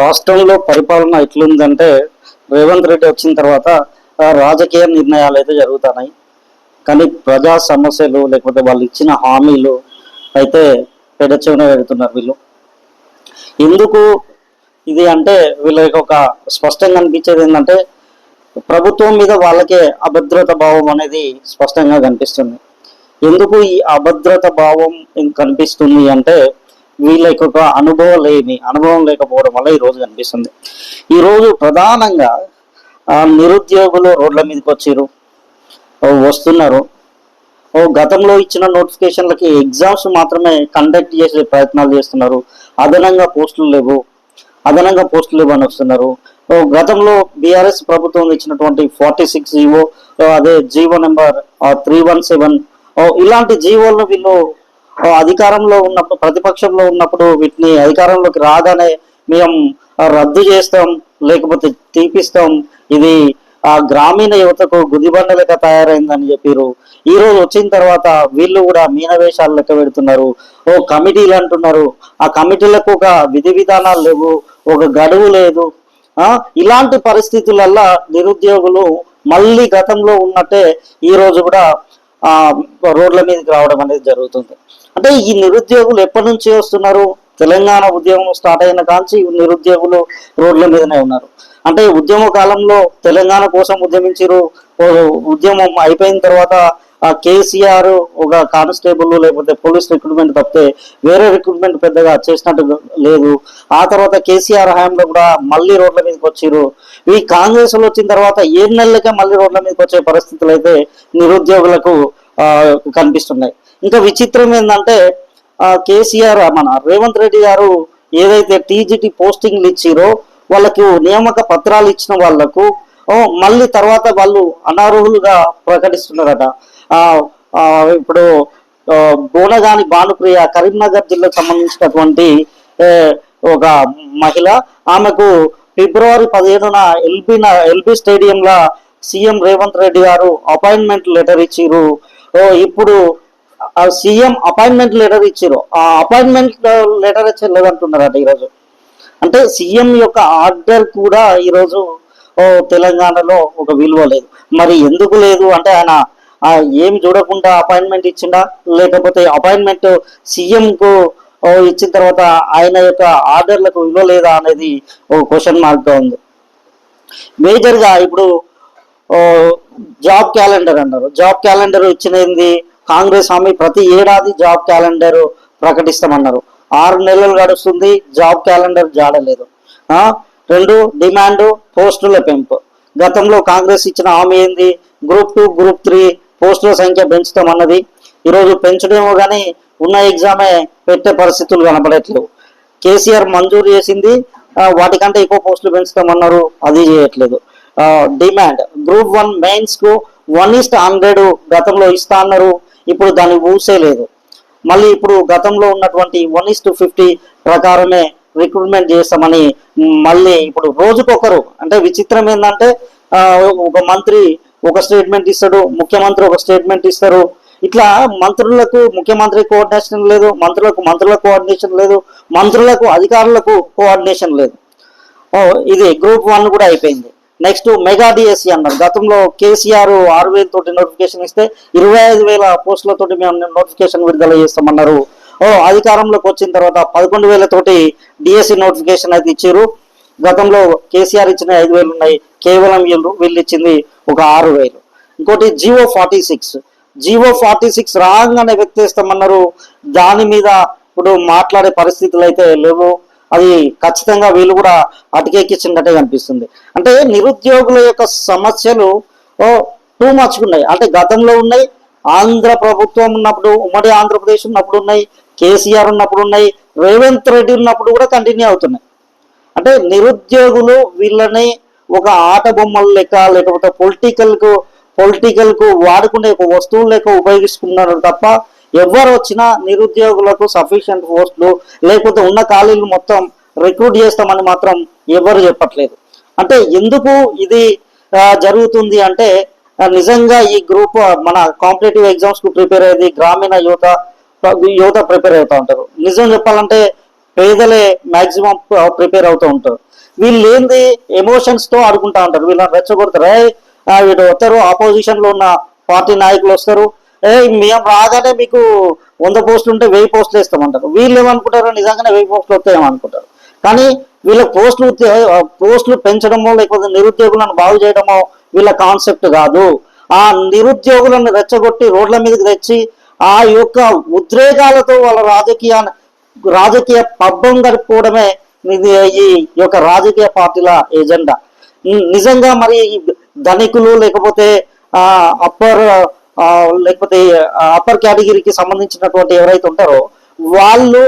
రాష్ట్రంలో పరిపాలన ఎట్లుందంటే రేవంత్ రెడ్డి వచ్చిన తర్వాత రాజకీయ నిర్ణయాలు అయితే జరుగుతున్నాయి. కానీ ప్రజా సమస్యలు లేకపోతే వాళ్ళు ఇచ్చిన హామీలు అయితే పెడచెవిన పెడుతున్నారు వీళ్ళు. ఎందుకు ఇది అంటే వీళ్ళకి ఒక స్పష్టంగా అనిపించేది ఏంటంటే ప్రభుత్వం మీద వాళ్ళకే అభద్రత భావం అనేది స్పష్టంగా కనిపిస్తుంది. ఎందుకు ఈ అభద్రత భావం కనిపిస్తుంది అంటే వీళ్ళ యొక్క అనుభవం లేని అనుభవం లేకపోవడం వల్ల ఈ రోజు కనిపిస్తుంది. ఈ రోజు ప్రధానంగా నిరుద్యోగులు రోడ్ల మీదకి వచ్చారు వస్తున్నారు. ఓ గతంలో ఇచ్చిన నోటిఫికేషన్లకి ఎగ్జామ్స్ మాత్రమే కండక్ట్ చేసే ప్రయత్నాలు చేస్తున్నారు. అదనంగా పోస్టులు లేవు అదనంగా పోస్టులు లేవని వస్తున్నారు. ఓ గతంలో బీఆర్ఎస్ ప్రభుత్వం ఇచ్చినటువంటి ఫార్టీ సిక్స్ జీవో అదే GO number three one seven ఇలాంటి జీవోలను వీళ్ళు అధికారంలో ఉన్నప్పుడు ప్రతిపక్షంలో ఉన్నప్పుడు వీటిని అధికారంలోకి రాగానే మేము రద్దు చేస్తాం లేకపోతే తీపిస్తాం. ఇది ఆ గ్రామీణ యువతకు గుదిబండ లెక్క తయారైందని చెప్పారు ఈ రోజు వచ్చిన తర్వాత వీళ్ళు కూడా మీనవేషాలు లెక్క పెడుతున్నారు. ఓ కమిటీలు అంటున్నారు. ఆ కమిటీలకు ఒక విధి విధానాలు లేవు ఒక గడువు లేదు. ఆ ఇలాంటి పరిస్థితులల్లో నిరుద్యోగులు మళ్ళీ గతంలో ఉన్నట్టే ఈ రోజు కూడా ఆ రోడ్ల మీదకి రావడం అనేది జరుగుతుంది. అంటే ఈ నిరుద్యోగులు ఎప్పటి నుంచి వస్తున్నారు? తెలంగాణ ఉద్యమం స్టార్ట్ అయిన కాంచి ఈ నిరుద్యోగులు రోడ్ల మీదనే ఉన్నారు. అంటే ఉద్యమ కాలంలో తెలంగాణ కోసం ఉద్యమించారు ఉద్యమం అయిపోయిన తర్వాత ఆ కేసీఆర్ ఒక కానిస్టేబుల్ లేకపోతే పోలీస్ రిక్రూట్మెంట్ తప్పితే వేరే రిక్రూట్మెంట్ పెద్దగా చేసినట్టు లేదు. ఆ తర్వాత కేసీఆర్ హయాంలో కూడా మళ్ళీ రోడ్ల మీదకి వచ్చారు. ఈ కాంగ్రెస్లో వచ్చిన తర్వాత ఏడు నెలలకే మళ్ళీ రోడ్ల మీదకి వచ్చే పరిస్థితులు అయితే నిరుద్యోగులకు ఆ, కనిపిస్తున్నాయి. ఇంకా విచిత్రం ఏంటంటే కేసీఆర్ మన రేవంత్ రెడ్డి గారు ఏదైతే టీజీటీ పోస్టింగ్లు ఇచ్చిరో వాళ్ళకు నియామక పత్రాలు ఇచ్చిన వాళ్ళకు మళ్ళీ తర్వాత వాళ్ళు అనర్హులుగా ప్రకటిస్తున్నారట. ఇప్పుడు బోనగాని భానుప్రియ కరీంనగర్ జిల్లాకు సంబంధించినటువంటి ఒక మహిళ ఆమెకు ఫిబ్రవరి పదిహేడున ఎల్బీ ఎల్బీ స్టేడియంలో సీఎం రేవంత్ రెడ్డి గారు అపాయింట్మెంట్ లెటర్ ఇచ్చిరు. ఓ ఇప్పుడు సీఎం అపాయింట్మెంట్ లెటర్ ఇచ్చారు. ఆ అపాయింట్మెంట్ లెటర్ చెల్లదంటున్నారట ఈరోజు. అంటే సీఎం యొక్క ఆర్డర్ కూడా ఈరోజు తెలంగాణలో ఒక విలువ లేదు. మరి ఎందుకు లేదు? అంటే ఆయన ఏం చూడకుండా అపాయింట్మెంట్ ఇచ్చిండా? లేకపోతే అపాయింట్మెంట్ సీఎంకు ఇచ్చిన తర్వాత ఆయన యొక్క ఆర్డర్లకు విలువ లేదా అనేది ఒక క్వశ్చన్ మార్క్గా ఉంది. మేజర్గా ఇప్పుడు జాబ్ క్యాలెండర్ అన్నారు. జాబ్ క్యాలెండర్ ఇచ్చినది కాంగ్రెస్ హామీ ప్రతి ఏడాది జాబ్ క్యాలెండర్ ప్రకటిస్తామన్నారు. ఆరు నెలలు గడుస్తుంది జాబ్ క్యాలెండర్ జాడలేదు. రెండు డిమాండ్ పోస్టుల పెంపు. గతంలో కాంగ్రెస్ ఇచ్చిన హామీ ఏంది? గ్రూప్ టూ గ్రూప్ త్రీ పోస్టుల సంఖ్య పెంచుతామన్నది. ఈరోజు పెంచడేమో కానీ ఉన్న ఎగ్జామే పెట్టే పరిస్థితులు కనపడట్లేవు. కేసీఆర్ మంజూరు చేసింది వాటికంటే ఎక్కువ పోస్టులు పెంచుతామన్నారు అది చేయట్లేదు. డిమాండ్. గ్రూప్ వన్ మెయిన్స్కు వన్ ఇస్ట్ హండ్రెడ్ గతంలో ఇస్తా అన్నారు. ఇప్పుడు దాన్ని ఊసే లేదు. మళ్ళీ ఇప్పుడు గతంలో ఉన్నటువంటి వన్ ఇస్ టు ఫిఫ్టీ ప్రకారమే రిక్రూట్మెంట్ చేస్తామని మళ్ళీ ఇప్పుడు రోజుకొకరు అంటే విచిత్రం ఏంటంటే ఒక మంత్రి ఒక స్టేట్మెంట్ ఇస్తాడు ముఖ్యమంత్రి ఒక స్టేట్మెంట్ ఇస్తారు. ఇట్లా మంత్రులకు ముఖ్యమంత్రి కోఆర్డినేషన్ లేదు మంత్రులకు మంత్రుల కోఆర్డినేషన్ లేదు మంత్రులకు అధికారులకు కోఆర్డినేషన్ లేదు. ఇది గ్రూప్ వన్ కూడా అయిపోయింది. నెక్స్ట్ మెగా డిఎస్సి అన్నారు. గతంలో కేసీఆర్ ఆరు వేల తోటి నోటిఫికేషన్ ఇస్తే ఇరవై ఐదు వేల పోస్టులతోటి మేము నోటిఫికేషన్ విడుదల చేస్తామన్నారు. ఓ అధికారంలోకి వచ్చిన తర్వాత పదకొండు వేల తోటి డిఎస్సి నోటిఫికేషన్ అయితే ఇచ్చారు. గతంలో కేసీఆర్ ఇచ్చిన ఐదు వేలు ఉన్నాయి. కేవలం వీళ్ళు వీళ్ళు ఇచ్చింది ఒక ఆరు వేలు. ఇంకోటి GO forty six. GO forty six రాగానే వ్యక్తిస్తామన్నారు. దాని మీద ఇప్పుడు మాట్లాడే పరిస్థితులు అయితే లేవు. అది ఖచ్చితంగా వీళ్ళు కూడా అటకెక్కించినట్టే కనిపిస్తుంది. అంటే నిరుద్యోగుల యొక్క సమస్యలు టూ మచ్ ఉన్నాయి. అంటే గతంలో ఉన్నాయి ఆంధ్ర ప్రభుత్వం ఉన్నప్పుడు ఉమ్మడి ఆంధ్రప్రదేశ్ ఉన్నప్పుడు ఉన్నాయి కేసీఆర్ ఉన్నప్పుడు ఉన్నాయి రేవంత్ రెడ్డి ఉన్నప్పుడు కూడా కంటిన్యూ అవుతున్నాయి. అంటే నిరుద్యోగులు వీళ్ళని ఒక ఆట బొమ్మల లెక్క లేకపోతే పొలిటికల్కు పొలిటికల్కు వాడుకునే ఒక వస్తువులు లెక్క ఉపయోగిస్తున్నారు తప్ప ఎవరు వచ్చినా నిరుద్యోగులకు సఫిషియంట్ పోస్టులు లేకపోతే ఉన్న ఖాళీలు మొత్తం రిక్రూట్ చేస్తామని మాత్రం ఎవరు చెప్పట్లేదు. అంటే ఎందుకు ఇది జరుగుతుంది అంటే నిజంగా ఈ గ్రూప్ మన కాంపిటేటివ్ ఎగ్జామ్స్కు ప్రిపేర్ అయ్యేది గ్రామీణ యువత యువత ప్రిపేర్ అవుతూ ఉంటారు. నిజం చెప్పాలంటే పేదలే మాక్సిమం ప్రిపేర్ అవుతూ ఉంటారు. వీళ్ళు ఏంది ఎమోషన్స్తో ఆడుకుంటా ఉంటారు. వీళ్ళని రెచ్చగొడతారు. వీడు వస్తారు ఆపోజిషన్లో ఉన్న పార్టీ నాయకులు వస్తారు. మేము రాగానే మీకు వంద పోస్టులు ఉంటే వెయ్యి పోస్టులు వేస్తామంటారు. వీళ్ళు ఏమనుకుంటారు నిజంగానే వెయ్యి పోస్టులు వస్తాయేమనుకుంటారు కానీ వీళ్ళ పోస్టులు పోస్టులు పెంచడమో లేకపోతే నిరుద్యోగులను బాగు చేయడమో వీళ్ళ కాన్సెప్ట్ కాదు. ఆ నిరుద్యోగులను రెచ్చగొట్టి రోడ్ల మీదకి తెచ్చి ఆ యొక్క ఉద్రేకాలతో వాళ్ళ రాజకీయ రాజకీయ పబ్బం గడుపుకోవడమే ఇది ఈ యొక్క రాజకీయ పార్టీల ఎజెండా నిజంగా మరి ఈ ధనికులు లేకపోతే ఆ అప్పర్ లేకపోతే అప్పర్ కేటగిరీకి సంబంధించినటువంటి ఎవరైతే ఉంటారో వాళ్ళు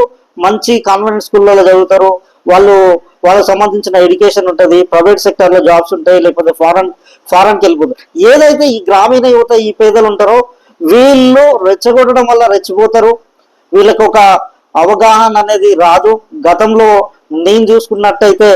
మంచి కాన్వెంట్ స్కూల్లో చదువుతారు వాళ్ళు వాళ్ళకి సంబంధించిన ఎడ్యుకేషన్ ఉంటుంది ప్రైవేట్ సెక్టర్లో జాబ్స్ ఉంటాయి లేకపోతే ఫారెన్ ఫారెన్కి వెళ్ళిపోతారు. ఏదైతే ఈ గ్రామీణ యువత ఈ పేదలు ఉంటారో వీళ్ళు రెచ్చగొట్టడం వల్ల రెచ్చిపోతారు. వీళ్ళకి ఒక అవగాహన అనేది రాదు. గతంలో నేను చూసుకున్నట్టయితే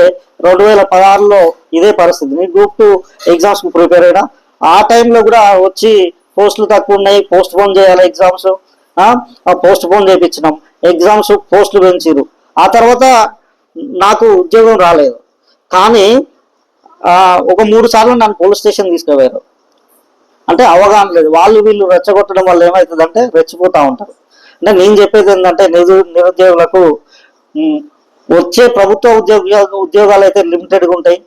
రెండు వేల పదహారులో ఇదే పరిస్థితి. నేను గ్రూప్ టూ ఎగ్జామ్స్కి ప్రిపేర్ అయినా. ఆ టైంలో కూడా వచ్చి పోస్టులు తక్కువ ఉన్నాయి పోస్ట్ పోన్ చేయాలి ఎగ్జామ్స్. ఆ పోస్ట్ పోన్ చేయించినాం ఎగ్జామ్స్ పోస్టులు పెంచారు ఆ తర్వాత నాకు ఉద్యోగం రాలేదు. కానీ ఒక మూడు సార్లు నన్ను పోలీస్ స్టేషన్ తీసుకుపోయారు. అంటే అవగాహన లేదు. వాళ్ళు వీళ్ళు రెచ్చగొట్టడం వల్ల ఏమవుతుందంటే రెచ్చిపోతూ ఉంటారు. అంటే నేను చెప్పేది ఏంటంటే నిరు నిరుద్యోగులకు వచ్చే ప్రభుత్వ ఉద్యోగ ఉద్యోగాలు అయితే లిమిటెడ్గా ఉంటాయి.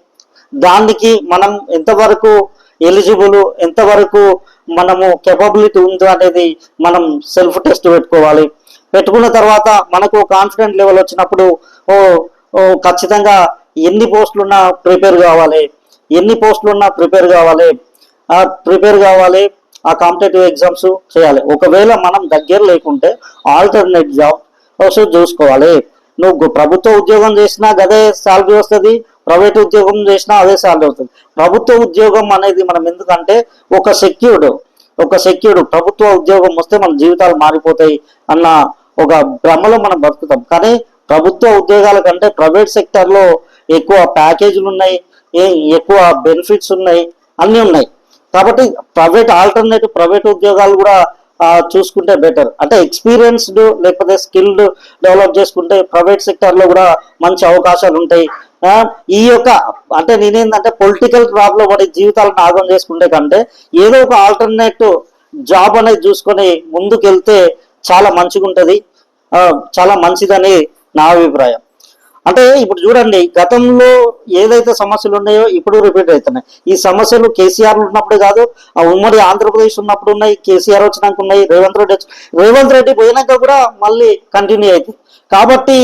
దానికి మనం ఎంతవరకు ఎలిజిబుల్ ఎంతవరకు మనము కెపబిలిటీ ఉందో అనేది మనం సెల్ఫ్ టెస్ట్ పెట్టుకోవాలి. పెట్టుకున్న తర్వాత మనకు కాన్ఫిడెంట్ లెవెల్ వచ్చినప్పుడు ఓ ఖచ్చితంగా ఎన్ని పోస్టులున్నా ప్రిపేర్ కావాలి. ఎన్ని పోస్టులున్నా ప్రిపేర్ కావాలి. ప్రిపేర్ కావాలి ఆ కాంపిటేటివ్ ఎగ్జామ్స్ చేయాలి. ఒకవేళ మనం దగ్గర లేకుంటే ఆల్టర్నేట్ జాబ్ చూసుకోవాలి. నువ్వు ప్రభుత్వ ఉద్యోగం చేసినా గదే శాలరీ వస్తుంది ప్రైవేట్ ఉద్యోగం చేసినా అదే శాలరీ అవుతుంది. ప్రభుత్వ ఉద్యోగం అనేది మనం ఎందుకంటే ఒక సెక్యూర్డ్ ఒక సెక్యూర్డ్ ప్రభుత్వ ఉద్యోగం వస్తే మన జీవితాలు మారిపోతాయి అన్న ఒక భ్రమలో మనం బతుకుతాం. కానీ ప్రభుత్వ ఉద్యోగాల కంటే ప్రైవేట్ సెక్టర్లో ఎక్కువ ప్యాకేజీలు ఉన్నాయి ఎక్కువ బెనిఫిట్స్ ఉన్నాయి అన్నీ ఉన్నాయి. కాబట్టి ప్రైవేట్ ఆల్టర్నేటివ్ ప్రైవేట్ ఉద్యోగాలు కూడా చూసుకుంటే బెటర్ అంటే ఎక్స్పీరియన్స్డ్ లేకపోతే స్కిల్డ్ డెవలప్ చేసుకుంటే ప్రైవేట్ సెక్టర్లో కూడా మంచి అవకాశాలు ఉంటాయి. ఈ యొక్క అంటే నేనేంటంటే పొలిటికల్ ప్రాబ్లం అనే జీవితాలను నాగం చేసుకుంటే కంటే ఏదో ఒక ఆల్టర్నేట్ జాబ్ అనేది చూసుకొని ముందుకెళ్తే చాలా మంచిగా ఉంటుంది చాలా మంచిదని నా అభిప్రాయం. అంటే ఇప్పుడు చూడండి గతంలో ఏదైతే సమస్యలు ఉన్నాయో ఇప్పుడు రిపీట్ అవుతున్నాయి. ఈ సమస్యలు కేసీఆర్ ఉన్నప్పుడు కాదు ఆ ఉమ్మడి ఆంధ్రప్రదేశ్ ఉన్నప్పుడు ఉన్నాయి కేసీఆర్ వచ్చినాక ఉన్నాయి రేవంత్ రెడ్డి రేవంత్ రెడ్డి పోయినాక కూడా మళ్ళీ కంటిన్యూ అవుతుంది కాబట్టి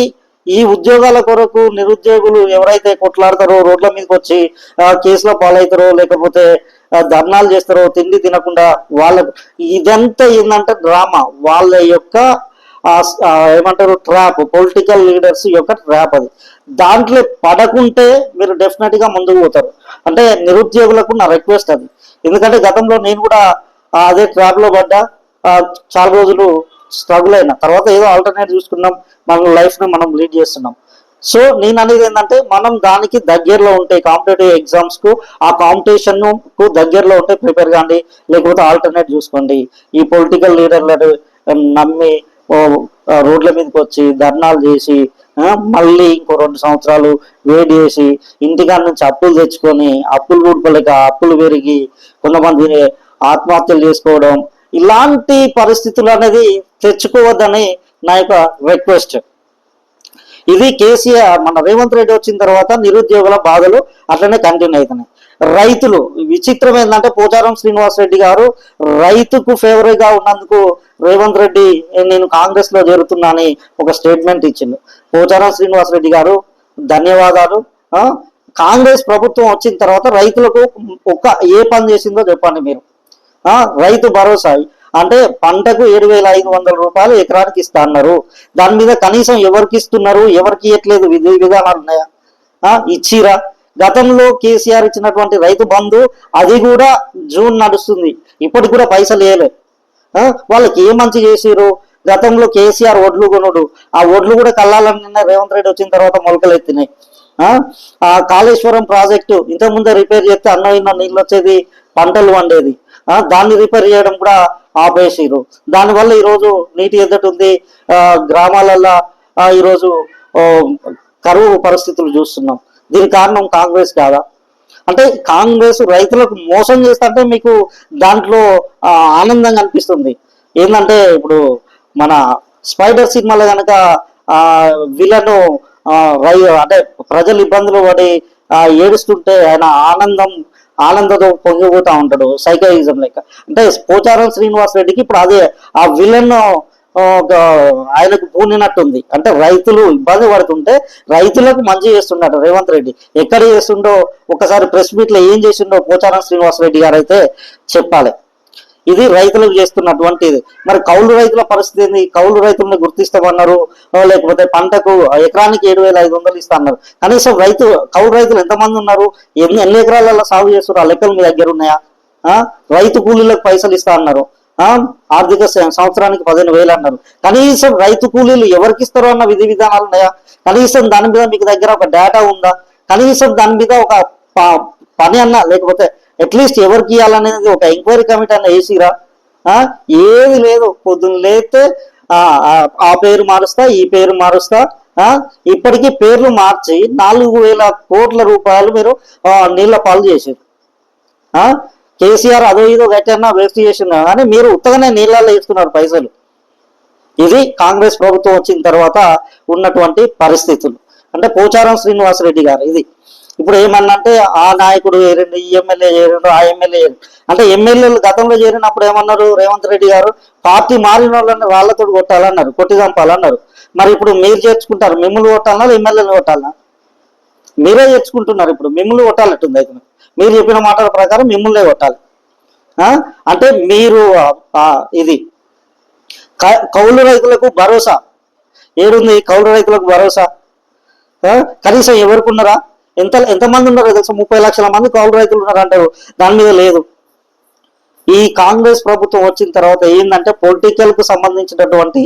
ఈ ఉద్యోగాల కొరకు నిరుద్యోగులు ఎవరైతే కొట్లాడతారో రోడ్ల మీదకి వచ్చి కేసులో పాలవుతారో లేకపోతే ధర్నాలు చేస్తారో తిండి తినకుండా వాళ్ళ ఇదంతా ఏంటంటే డ్రామా. వాళ్ళ యొక్క ఏమంటారు ట్రాప్ పొలిటికల్ లీడర్స్ యొక్క ట్రాప్ అది. దాంట్లో పడకుంటే మీరు డెఫినెట్గా ముందుకు పోతారు. అంటే నిరుద్యోగులకు నా రిక్వెస్ట్ అది. ఎందుకంటే గతంలో నేను కూడా అదే ట్రాప్లో పడ్డా చాలా రోజులు స్ట్రగుల్ అయినా. తర్వాత ఏదో ఆల్టర్నేట్ చూసుకున్నాం మన లైఫ్ను మనం లీడ్ చేస్తున్నాం. సో నేను అనేది ఏంటంటే మనం దానికి దగ్గరలో ఉంటే కాంపిటేటివ్ ఎగ్జామ్స్కు ఆ కాంపిటీషన్కు దగ్గరలో ఉంటే ప్రిపేర్ కాండి లేకపోతే ఆల్టర్నేట్ చూసుకోండి. ఈ పొలిటికల్ లీడర్లను నమ్మి రోడ్ల మీదకి వచ్చి ధర్నాలు చేసి మళ్ళీ ఇంకో రెండు సంవత్సరాలు వేడి చేసి ఇంటికాడ నుంచి అప్పులు తెచ్చుకొని అప్పులు కూడుకోలేక అప్పులు పెరిగి కొంతమంది ఆత్మహత్యలు చేసుకోవడం ఇలాంటి పరిస్థితులు అనేది తెచ్చుకోవద్దని నా యొక్క రిక్వెస్ట్ ఇది కేసీఆర్ మన రేవంత్ రెడ్డి వచ్చిన తర్వాత నిరుద్యోగుల బాధలు అట్లనే కంటిన్యూ అవుతున్నాయి రైతులు విచిత్రం ఏంటంటే పోచారం శ్రీనివాస్ రెడ్డి గారు రైతుకు ఫేవర్గా ఉన్నందుకు రేవంత్ రెడ్డి నేను కాంగ్రెస్లో చేరుతున్నానని ఒక స్టేట్మెంట్ ఇచ్చిండు. పోచారం శ్రీనివాస్ రెడ్డి గారు ధన్యవాదాలు. కాంగ్రెస్ ప్రభుత్వం వచ్చిన తర్వాత రైతులకు ఒక ఏ పని చేసిందో చెప్పండి మీరు. రైతు భరోసా. అంటే పంటకు ఏడు వేల ఐదు వందల రూపాయలు ఎకరానికి ఇస్తా అన్నారు. దాని మీద కనీసం ఎవరికి ఇస్తున్నారు ఎవరికి ఇవ్వట్లేదు విధి విధానాలు ఉన్నాయా? ఆ ఇచ్చిరా. గతంలో కేసీఆర్ ఇచ్చినటువంటి రైతు బంధు అది కూడా జూన్ నడుస్తుంది. ఇప్పటికి కూడా పైసలు వేయలే ఆ, వాళ్ళకి ఏ మంచి చేసిరు గతంలో కేసీఆర్ ఒడ్లు కొనుడు. ఆ ఒడ్లు కూడా కల్లాలని నిన్న రేవంత్ రెడ్డి వచ్చిన తర్వాత మొలకలు ఎత్తినాయి. ఆ, కాళేశ్వరం ప్రాజెక్టు ఇంతకుముందే రిపేర్ చేస్తే అన్నం ఇన్న నీళ్ళు వచ్చేది పంటలు వండేది దాన్ని రిపేర్ చేయడం కూడా ఆపేసిరు దానివల్ల ఈరోజు నీటి ఎద్దటి ఉంది. గ్రామాలల్లో ఈరోజు కరువు పరిస్థితులు చూస్తున్నాం. దీనికి కారణం కాంగ్రెస్ కాదా? అంటే కాంగ్రెస్ రైతులకు మోసం చేస్తుంటే మీకు దాంట్లో ఆనందంగా అనిపిస్తుంది ఏంటంటే ఇప్పుడు మన స్పైడర్ సినిమాలో కనుక విలను రై అంటే ప్రజలు ఇబ్బందులు పడి ఏడుస్తుంటే ఆయన ఆనందం ఆనందతో పొంగిపోతా ఉంటాడు. సైకయిజం లెక్క. అంటే పోచారం శ్రీనివాస్ రెడ్డికి ఇప్పుడు అదే ఆ విలన్ ఆయనకు పూనినట్టుంది. అంటే రైతులు ఇబ్బంది పడుతుంటే రైతులకు మంచి చేస్తున్నాడు రేవంత్ రెడ్డి. ఎక్కడ చేస్తుండో ఒకసారి ప్రెస్ మీట్లో ఏం చేసిండో పోచారం శ్రీనివాస్ రెడ్డి గారు అయితే చెప్పాలి. ఇది రైతులకు చేస్తున్నటువంటిది. మరి కౌలు రైతుల పరిస్థితి ఏంది? కౌలు రైతులను గుర్తిస్తామన్నారు. లేకపోతే పంటకు ఎకరానికి ఏడు వేల ఐదు వందలు ఇస్తా అన్నారు. కనీసం రైతు కౌలు రైతులు ఎంతమంది ఉన్నారు? ఎన్ని ఎన్ని ఎకరాలలో సాగు చేస్తున్నారు? ఆ లెక్కలు మీ దగ్గర ఉన్నాయా? రైతు కూలీలకు పైసలు ఇస్తా అన్నారు. ఆర్థిక సంవత్సరానికి పదిహేను వేలు అన్నారు. కనీసం రైతు కూలీలు ఎవరికి ఇస్తారో అన్న విధి విధానాలు ఉన్నాయా? కనీసం దాని మీద మీకు దగ్గర ఒక డేటా ఉందా? కనీసం దాని మీద ఒక ప- పని అన్నా లేకపోతే అట్లీస్ట్ ఎవరికి ఇవ్వాలనేది ఒక ఎంక్వైరీ కమిటీ అన్న వేసిరా ఏది లేదు. పొద్దున్న లేతే ఆ, పేరు మారుస్తా ఈ పేరు మారుస్తా ఇప్పటికీ పేర్లు మార్చి నాలుగు వేల కోట్ల రూపాయలు మీరు నీళ్ళ పాలు చేసారు కేసీఆర్ అదో ఇదో గట్టన్నా వేస్ట్ చేస్తున్నారు కానీ మీరు ఉత్తగానే నీళ్ళల్లో ఇస్తున్నారు పైసలు. ఇది కాంగ్రెస్ ప్రభుత్వం వచ్చిన తర్వాత ఉన్నటువంటి పరిస్థితులు. అంటే పోచారం శ్రీనివాసరెడ్డి గారు ఇది. ఇప్పుడు ఏమన్నంటే ఆ నాయకుడు ఏరండి ఈ ఎమ్మెల్యే చేరిండు ఆ ఎమ్మెల్యే అంటే ఎమ్మెల్యేలు గతంలో చేరినప్పుడు ఏమన్నారు? రేవంత్ రెడ్డి గారు పార్టీ మారిన వాళ్ళని వాళ్ళతో కొట్టాలన్నారు కొట్టి చంపాలన్నారు. మరి ఇప్పుడు మీరు చేర్చుకుంటారు మిమ్మల్ని కొట్టాలన్నా ఎమ్మెల్యేలు కొట్టాలన్నా? మీరే చేర్చుకుంటున్నారు ఇప్పుడు మిమ్మల్ని కొట్టాలట్టుంది అయితే మీరు. చెప్పిన మాటల ప్రకారం మిమ్మల్నే కొట్టాలి. అంటే మీరు ఇది క- కౌలు రైతులకు భరోసా. ఏడుంది కౌలు రైతులకు భరోసా? కనీసం ఎవరికి ఎంత ఎంతమంది ఉన్నారో తెలుసు? ముప్పై లక్షల మంది కౌలు రైతులు ఉన్నారంటారు దాని మీద లేదు. ఈ కాంగ్రెస్ ప్రభుత్వం వచ్చిన తర్వాత ఏంటంటే పొలిటికల్కు సంబంధించినటువంటి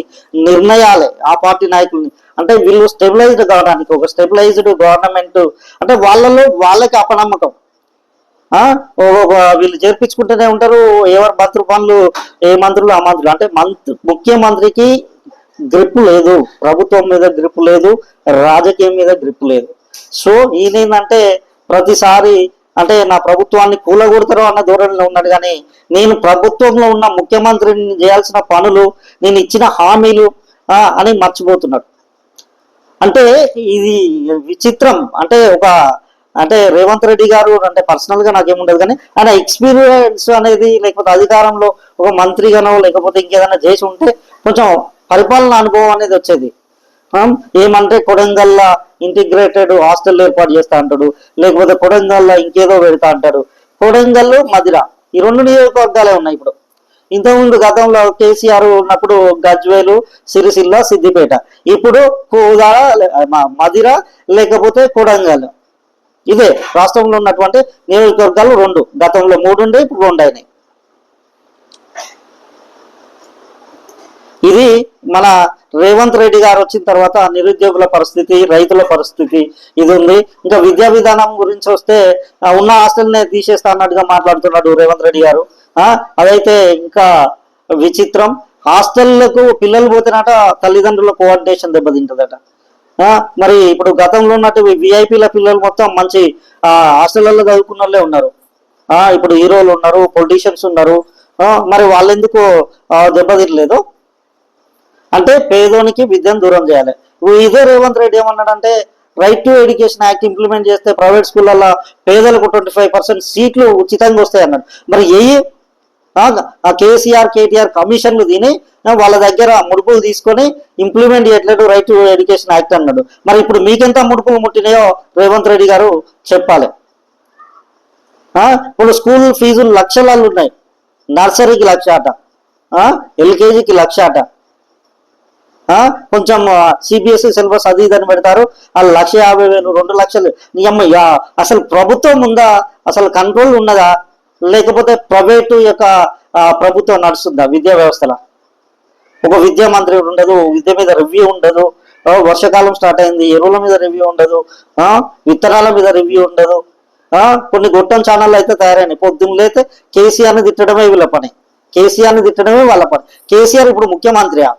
నిర్ణయాలే ఆ పార్టీ నాయకుల్ని. అంటే వీళ్ళు స్టెబిలైజ్డ్ కావడానికి ఒక స్టెబిలైజ్డ్ గవర్నమెంట్ అంటే వాళ్ళలో వాళ్ళకి అపనమ్మకం. వీళ్ళు చేర్పించుకుంటూనే ఉంటారు ఎవరు మంత్రి పనులు ఏ మంత్రులు ఆ మంత్రులు. అంటే మంత్రి ముఖ్యమంత్రికి గ్రిప్ లేదు ప్రభుత్వం మీద గ్రిప్ లేదు రాజకీయం మీద గ్రిప్ లేదు. సో ఈయన ఏంటంటే ప్రతిసారి అంటే నా ప్రభుత్వాన్ని కూలగొడతారు అన్న ధోరణిలో ఉన్నాడు. కానీ నేను ప్రభుత్వంలో ఉన్న ముఖ్యమంత్రిని చేయాల్సిన పనులు నేను ఇచ్చిన హామీలు అని మర్చిపోతున్నాడు. అంటే ఇది విచిత్రం. అంటే ఒక అంటే రేవంత్ రెడ్డి గారు అంటే పర్సనల్గా నాకేముండదు. కానీ ఆయన ఎక్స్పీరియన్స్ అనేది లేకపోతే అధికారంలో ఒక మంత్రిగానో లేకపోతే ఇంకేదైనా చేసి ఉంటే కొంచెం పరిపాలన అనుభవం అనేది వచ్చేది. ఏమంటే కొడంగల్లా ఇంటిగ్రేటెడ్ హాస్టల్ ఏర్పాటు చేస్తా అంటాడు. లేకపోతే కొడంగల్లో ఇంకేదో పెడతా అంటాడు. కొడంగల్ మదిర ఈ రెండు నియోజకవర్గాలే ఉన్నాయి ఇప్పుడు. ఇంతకుముందు గతంలో కేసీఆర్ ఉన్నప్పుడు గజ్వేలు సిరిసిల్ల సిద్దిపేట. ఇప్పుడు కూదా మదిర లేకపోతే కొడంగల్. ఇదే రాష్ట్రంలో ఉన్నటువంటి నియోజకవర్గాలు రెండు. గతంలో మూడు ఉండే ఇప్పుడు రెండు అయినాయి. ఇది మన రేవంత్ రెడ్డి గారు వచ్చిన తర్వాత నిరుద్యోగుల పరిస్థితి రైతుల పరిస్థితి ఇది ఉంది. ఇంకా విద్యా విధానం గురించి వస్తే ఉన్న హాస్టల్నే తీసేస్తా అన్నట్టుగా మాట్లాడుతున్నాడు రేవంత్ రెడ్డి గారు. అదైతే ఇంకా విచిత్రం. హాస్టల్లకు పిల్లలు పోతేనట తల్లిదండ్రుల కోఆర్డినేషన్ దెబ్బతింటుందట. మరి ఇప్పుడు గతంలో ఉన్నట్టు విఐపీల పిల్లలు మొత్తం మంచి హాస్టళ్ళలో చదువుకున్న వాళ్ళే ఉన్నారు ఇప్పుడు హీరోలు ఉన్నారు పొలిటీషియన్స్ ఉన్నారు. మరి వాళ్ళెందుకు ఆ, దెబ్బతినలేదు? అంటే పేదోనికి విద్యను దూరం చేయాలి. ఇదే రేవంత్ రెడ్డి ఏమన్నాడంటే right to education act implement చేస్తే ప్రైవేట్ స్కూళ్ళల్లో పేదలకు ట్వంటీ ఫైవ్ పర్సెంట్ సీట్లు ఉచితంగా వస్తాయి అన్నాడు. మరి ఏ ఆ కేసీఆర్ కేటీఆర్ కమిషన్లు తిని వాళ్ళ దగ్గర ముడుపులు తీసుకొని ఇంప్లిమెంట్ చేయట్లేదు రైట్ టు ఎడ్యుకేషన్ యాక్ట్ అన్నాడు. మరి ఇప్పుడు మీకెంత ముడుపులు ముట్టినాయో రేవంత్ రెడ్డి గారు చెప్పాలి. ఇప్పుడు స్కూల్ ఫీజులు లక్షలాలు ఉన్నాయి. నర్సరీకి లక్ష అట. ఎల్కేజీకి లక్ష అట. కొంచెం సిబిఎస్ఈ సిలబస్ అది ఇదని పెడతారు. ఆ లక్ష యాభై వేలు రెండు లక్షలు. నీ యా, అసలు ప్రభుత్వం ఉందా? అసలు కంట్రోల్ ఉన్నదా? లేకపోతే ప్రైవేటు యొక్క ప్రభుత్వం నడుస్తుందా విద్యా వ్యవస్థలో? ఒక విద్యా మంత్రి ఉండదు విద్య మీద రివ్యూ ఉండదు. వర్షాకాలం స్టార్ట్ అయింది ఎరువుల మీద రివ్యూ ఉండదు. విత్తనాల మీద రివ్యూ ఉండదు. కొన్ని గొట్టం ఛానళ్ళు అయితే తయారైనాయి. పొద్దున్న లేతే కేసీఆర్ని తిట్టడమే వీళ్ళ పని. కేసీఆర్ని తిట్టడమే వాళ్ళ పని. కేసీఆర్ ఇప్పుడు ముఖ్యమంత్రియా?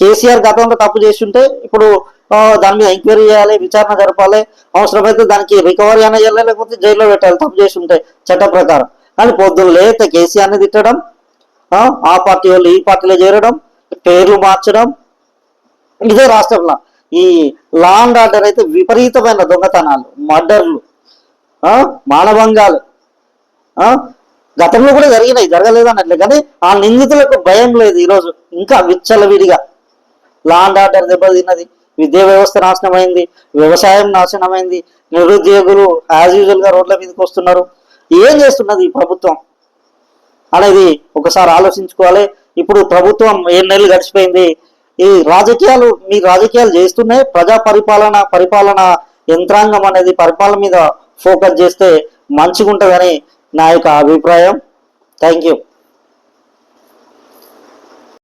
కేసీఆర్ గతంలో తప్పు చేస్తుంటే ఇప్పుడు దాని మీద ఎంక్వైరీ చేయాలి విచారణ జరపాలి అవసరమైతే దానికి రికవరీ అయినా చేయాలి లేకపోతే జైల్లో పెట్టాలి తప్పు చేసి ఉంటే చట్ట ప్రకారం. కానీ పొద్దున్న లేత కేసీఆర్ని తిట్టడం ఆ, పార్టీ వాళ్ళు ఈ పార్టీలో చేరడం పేర్లు మార్చడం ఇదే రాష్ట్రంలో ఈ లా అండ్ ఆర్డర్ అయితే విపరీతమైన దొంగతనాలు మర్డర్లు మానభంగాలు గతంలో కూడా జరిగినాయి జరగలేదు అన్నట్లే కానీ ఆ నిందితులకు భయం లేదు ఈరోజు ఇంకా విచ్చలవిడిగా. లా అండ్ ఆర్డర్ దెబ్బతిన్నది. విద్యా వ్యవస్థ నాశనమైంది వ్యవసాయం నాశనమైంది నిరుద్యోగులు యాజ్ యూజువల్గా రోడ్ల మీదకి వస్తున్నారు. ఏం చేస్తున్నది ఈ ప్రభుత్వం? అనేది ఒకసారి ఆలోచించుకోవాలి. ఇప్పుడు ప్రభుత్వం ఏడు నెలలు గడిచిపోయింది. ఈ రాజకీయాలు మీ రాజకీయాలు చేస్తున్నాయి ప్రజా పరిపాలన పరిపాలన యంత్రాంగం అనేది పరిపాలన మీద ఫోకస్ చేస్తే మంచిగా ఉంటుందని నా యొక్క అభిప్రాయం. Thank you